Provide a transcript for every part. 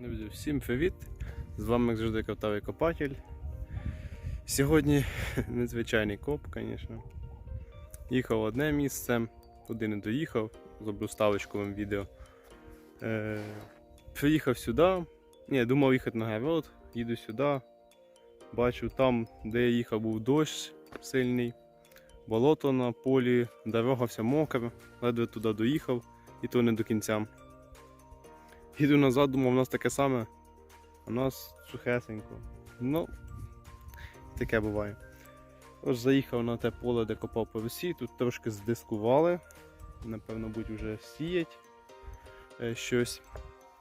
Друзі, всім привіт! З вами як завжди Картавий Копатель. Сьогодні незвичайний коп, звісно. Їхав одне місце, туди не доїхав, зроблю ставочку вам відео. Е, приїхав сюди. Ні, думав їхати на город, їду сюди. Бачу, там, де я їхав, був дощ сильний, болото на полі, дорога вся мокра, ледве туди доїхав, і то не до кінця. Їду назад, думав, у нас таке саме. У нас сухесенько. Ну, таке буває. Тож заїхав на те поле, де копав весі, тут трошки здискували. Напевно, будуть вже сіять е, щось.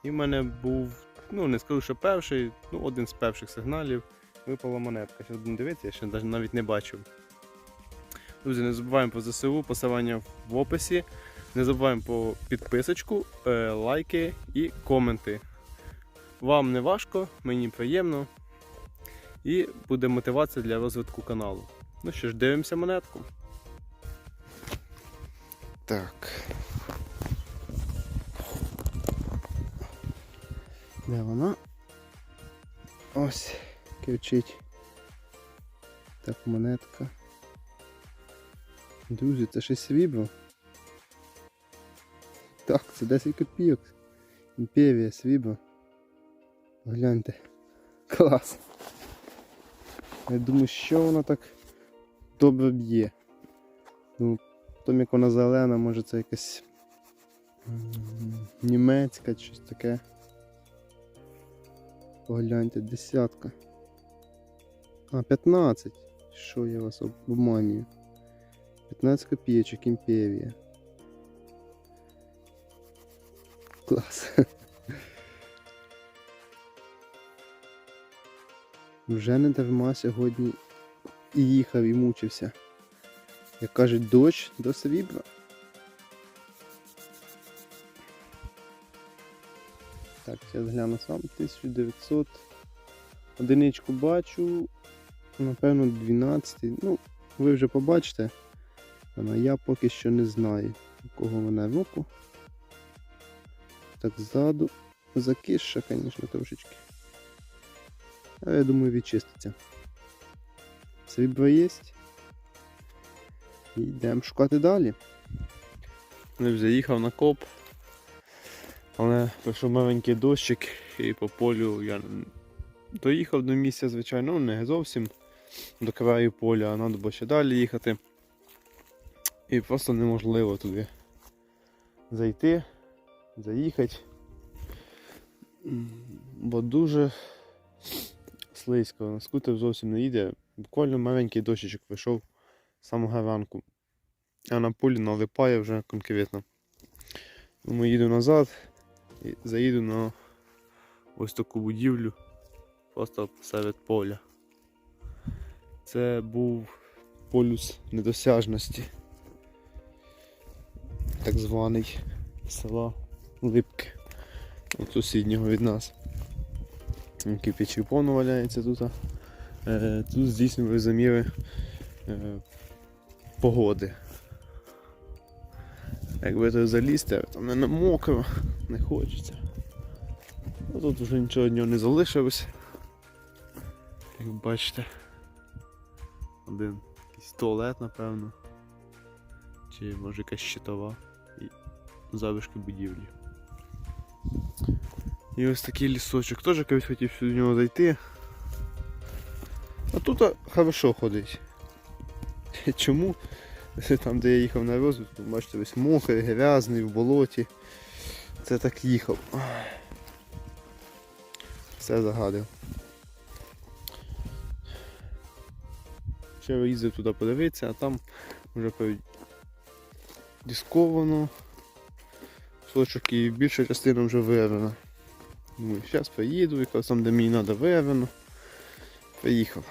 І в мене був, ну не скажу, що перший, ну один з перших сигналів. Випала монетка. Зараз будемо дивитися, я ще навіть не бачив. Друзі, не забуваємо про ЗСУ, посилання в описі. Не забуваємо про підписочку, е, лайки і коменти. Вам не важко, мені приємно. І буде мотивація для розвитку каналу. Ну що ж, дивимося монетку. Так. Де вона? Ось, кричить. Так, монетка. Друзі, це щось срібло. Так, це 10 копійок. Імперія, срібло. Гляньте. Клас. Я думаю, що вона так добре б'є. Ну, потім як вона зелена, може це якась німецька щось таке. Погляньте, десятка. А, 15. Що я вас обманюю? 15 копійочок імперія. Клас. Вже не дарма сьогодні і їхав і мучився. Як кажуть, дощ до срібла. Так, зараз гляну сам. 1900. Одиничку бачу. Напевно, 12. Ну, ви вже побачите. Але я поки що не знаю, якого вона року. Так, ззаду закисша, звісно, трошечки. Але я думаю, відчиститься. Срібло є. Йдемо шукати далі. Не заїхав на коп. Але пройшов маленький дощик і по полю я доїхав до місця, звичайно, не зовсім до краю поля, а треба було ще далі їхати. І просто неможливо туди зайти, заїхати. Бо дуже слизько, на скутер зовсім не їде. Буквально маленький дощечок прийшов з самого ранку. А на полі налипає вже конкретно. Тому їду назад і заїду на ось таку будівлю просто серед поля. Це був полюс недосяжності, так званий села Липки от сусіднього від нас. Кипячий пон валяється тут. Е, Тут здійснювали заміри е, погоди. Якби то залізти, там не мокро, не хочеться. Ну, тут вже нічого від нього не залишилось. Як бачите. Один якийсь туалет, напевно. Чи може якась щитова і залишки будівлі. І ось такий лісочок. Теж колись хотів сюди нього зайти. А тут хорошо ходить. Чому? Там, де я їхав на розвитку, бачите, весь мокрий, грязний, в болоті. Це так їхав. Все загадив. Ще їздив туди подивитися, а там вже дисковано. Сочок і більша частина вже вирвана. Думаю, зараз поїду, якраз там, де мені треба вирвано. Поїхав.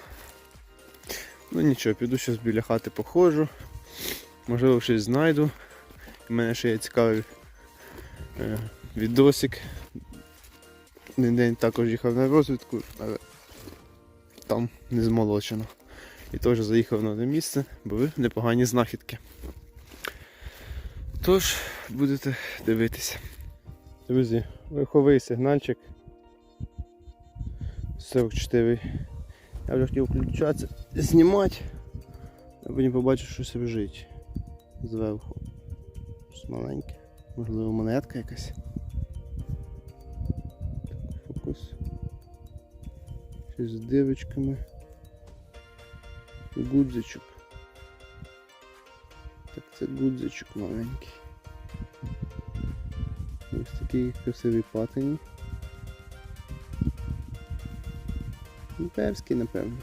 Ну нічого, піду зараз біля хати походжу. Можливо, щось знайду. У мене ще є цікавий е, відосик. Один день також їхав на розвідку, але там не змолочено. І теж заїхав на одне місце, були непогані знахідки. Тож, будете дивитися. Друзі, верховий сигнальчик 44. Я вже хотів включатися, знімати, а потім побачив, що щось лежить зверху. Щось маленьке. Можливо, монетка якась. Фокус. Щось з дивочками. Гудзичок. Так це гудзичок маленький. Ось такий красивий патині. Імперський, напевно.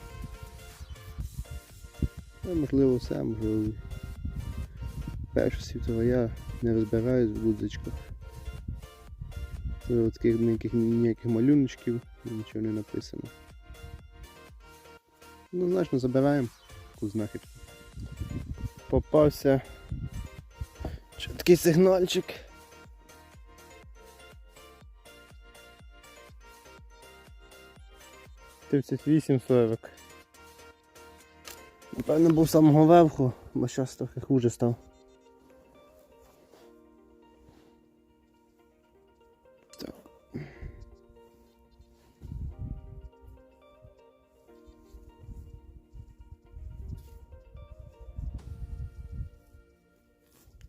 Ну, можливо, все, можливо. Перша світова я не розбираюсь в гудзичках. От таких ніяких, ніяких малюночків, нічого не написано. Ну, значно забираємо таку знахідку. Попався чіткий сигнальчик. Тридцять вісім сорок. Напевно був самого верху, бо зараз трохи хуже став. Так.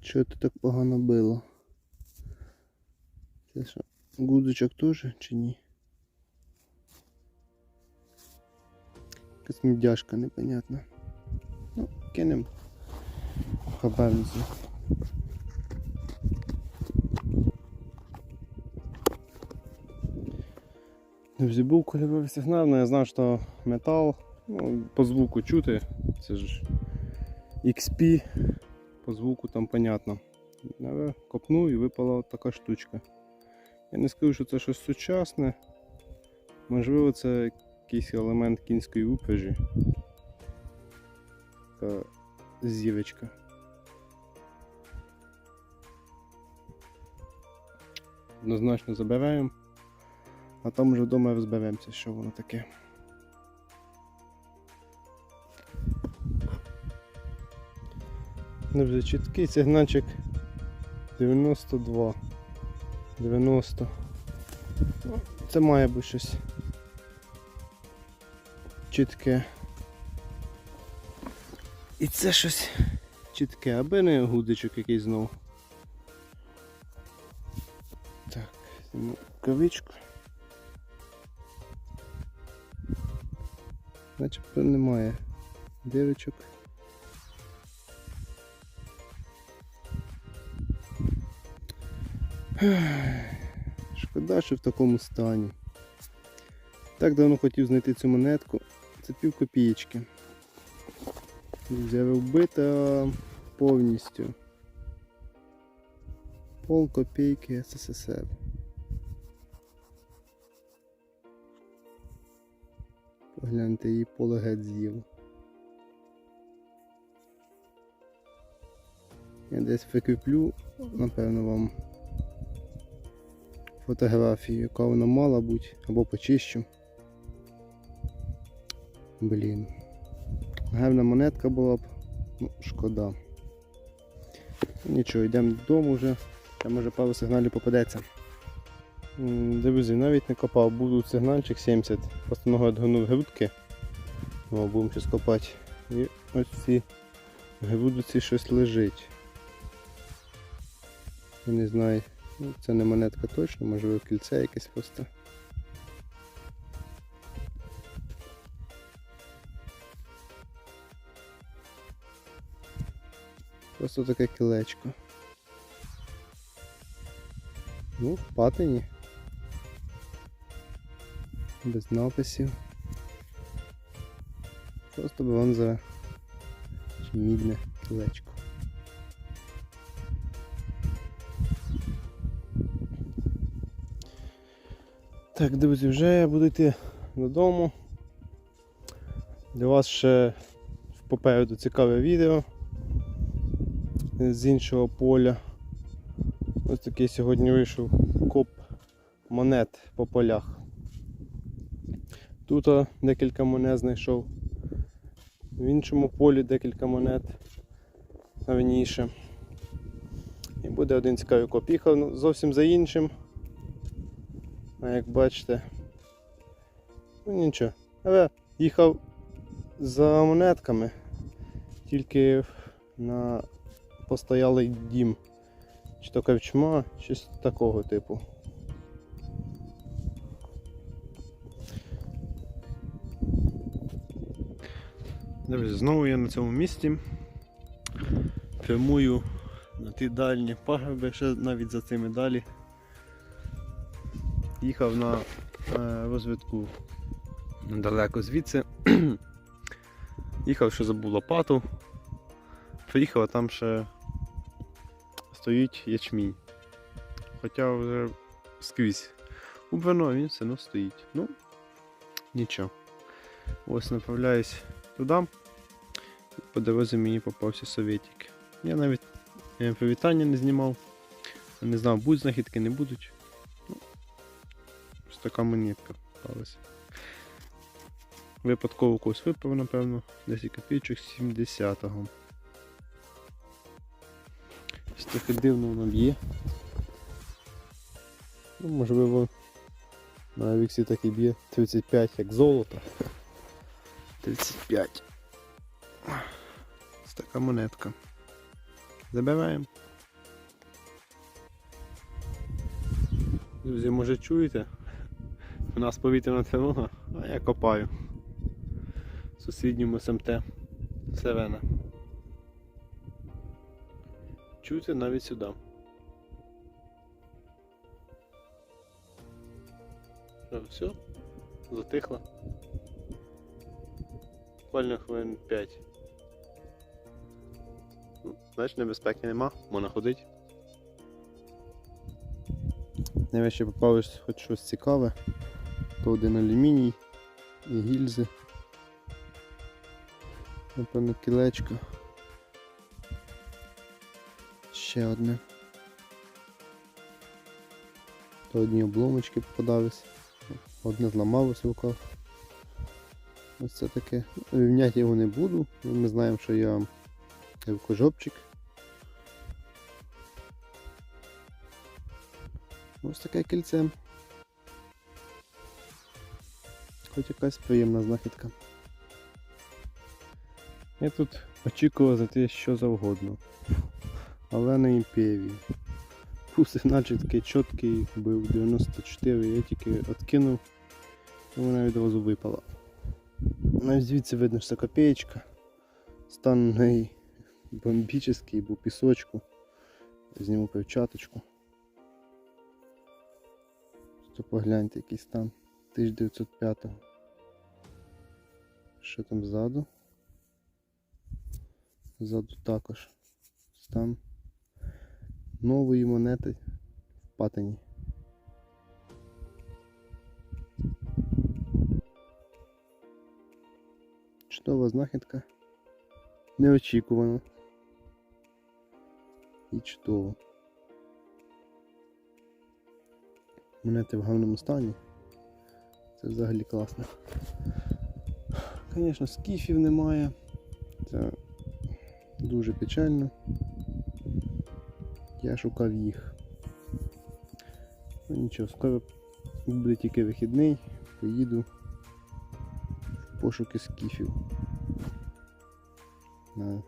Чого це так погано било? Це що, гудзичок теж чи ні? Мідяшка непонятна. Ну, кинем хабарницю. Друзі, був кольоровий сигнал, але я знав, що метал, ну, по звуку чути, це ж XP, по звуку там понятно. Але копнув і випала така штучка. Я не скажу, що це щось сучасне. Можливо, це якийсь елемент кінської упряжі. Така зірочка. Однозначно забираємо, а там вже вдома розберемося, що воно таке. Дуже чіткий сигнальчик 92. 90. Ну, Це має бути щось чітке. І це щось чітке, аби не гудичок якийсь знов. Так, кавичку. Начебто немає дивичок. Шкода, що в такому стані. Так давно хотів знайти цю монетку. Це пів копієчки. Вбита повністю. Пол копійки СССР. Погляньте, її поле геть з'їв. Я десь прикріплю, напевно, вам фотографію, яка вона мала бути, або почищу. Блін. Гарна монетка була б, ну, шкода. Нічого, йдемо додому вже, там може пару сигналів попадеться. Друзі, навіть не копав, був тут сигнальчик 70, просто ногою відгонув грудки. О, будемо щось копати. І ось в цій грудці щось лежить. Я не знаю, ну, це не монетка точно, можливо кільце якесь просто. Просто таке кілечко. Ну, патині. Без написів. Просто бронзове чи мідне кілечко. Так, друзі, вже я буду йти додому. Для вас ще попереду цікаве відео з іншого поля. Ось такий сьогодні вийшов коп монет по полях. Тут декілька монет знайшов. В іншому полі декілька монет раніше. І буде один цікавий коп. Їхав ну, зовсім за іншим. А як бачите, Ну нічого. Але їхав за монетками, тільки на постоялий дім. Чи то кавчма, щось такого типу. Друзі, знову я на цьому місці. Прямую на ті дальні пагорби, ще навіть за цими далі. Їхав на е, розвитку далеко звідси. Їхав, що забув лопату. Приїхав, а там ще стоїть ячмінь. Хоча вже скрізь убрано, він все одно стоїть. Ну, нічого. Ось направляюсь туди. По дорозі мені попався совєтик. Я навіть е, привітання не знімав. Не знав, будуть знахідки, не будуть. Ну, ось така монетка попалася. Випадково когось випав, напевно, 10 копійочок 70-го. Трохи дивно воно б'є. Ну, можливо, на віксі так і б'є 35 як золото. 35. Ось така монетка. Забираємо. Друзі, може чуєте? У нас повітряна тривога, а я копаю. В сусідньому СМТ Сирена. Чуєте навіть сюди. Все? Затихло? Буквально хвилин 5. Ну, Знаєш, небезпеки нема, можна ходити. Навіщо попалось хоч щось цікаве, то один алюміній і гільзи. Напевно, кілечко. Ще одне. То одні обломочки попадались. Одне зламалось в руках. Ось це таке. Рівняти його не буду. Ми знаємо, що я рукожопчик. Ось таке кільце. Хоч якась приємна знахідка. Я тут очікував за те, що завгодно. Але не імперії. Фу, сигнальчик такий чіткий був 94, я тільки відкинув і вона відразу випала. Навіть звідси видно, що це копеечка. Стан в неї бомбічний, бо пісочку. Зніму перчаточку. То погляньте, який стан 1905 Що там ззаду? Ззаду також стан нової монети в патині. Чудова знахідка. Неочікувано. І чудово. Монети в гарному стані. Це взагалі класно. Звісно, скіфів немає. Це дуже печально. Я шукав їх. Ну нічого, скоро буде тільки вихідний, поїду в пошуки скіфів. На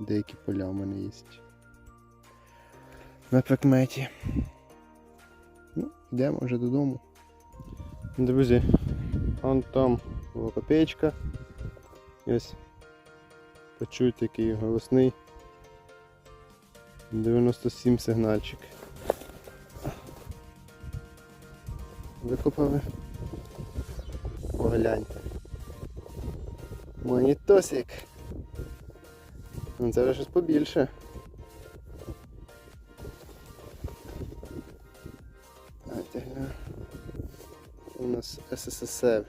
деякі поля в мене є. На прикметі. Ну, йдемо вже додому. Друзі, вон там була копеечка. Ось почуйте, який голосний. 97 сигнальчик. Викопали. Погляньте. Монітосик. Ну це вже щось побільше. У нас СССР.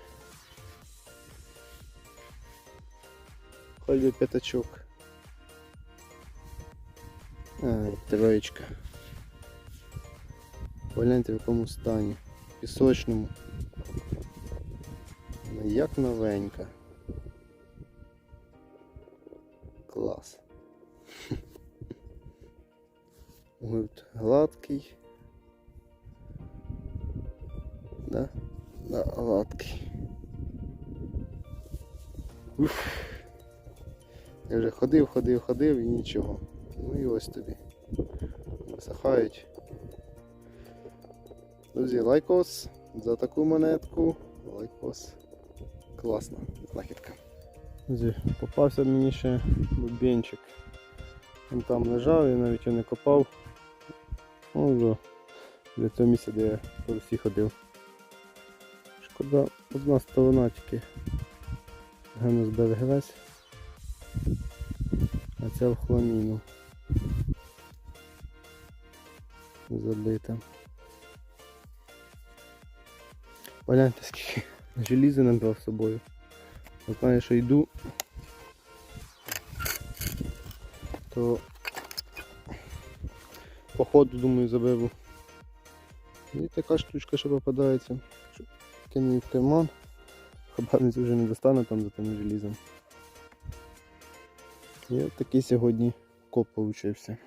Хоч п'ятачок. Ай, троєчка. Погляньте в якому стані. Пісочному. Ну, Як новенька. Клас. Гурт гладкий. Да? Да, гладкий. Уф. Я вже ходив, ходив, ходив і нічого. Ну і ось тобі. Висихають. Друзі, лайкос за таку монетку. Лайкос. Класна знахідка. Друзі, попався мені ще бубенчик. Він там лежав, я навіть його не копав. Ну, для того місця, де я по Русі ходив. Шкода, одна сторона тільки гарно збереглась. А ця в хламіну. Забита. Погляньте, скільки желіза набрав з собою. Знаю, що йду, то по ходу, думаю, заберу. І така штучка ще попадається. Кину в карман. Хабарниць вже не достану там за тим желізом. І от такий сьогодні коп получився.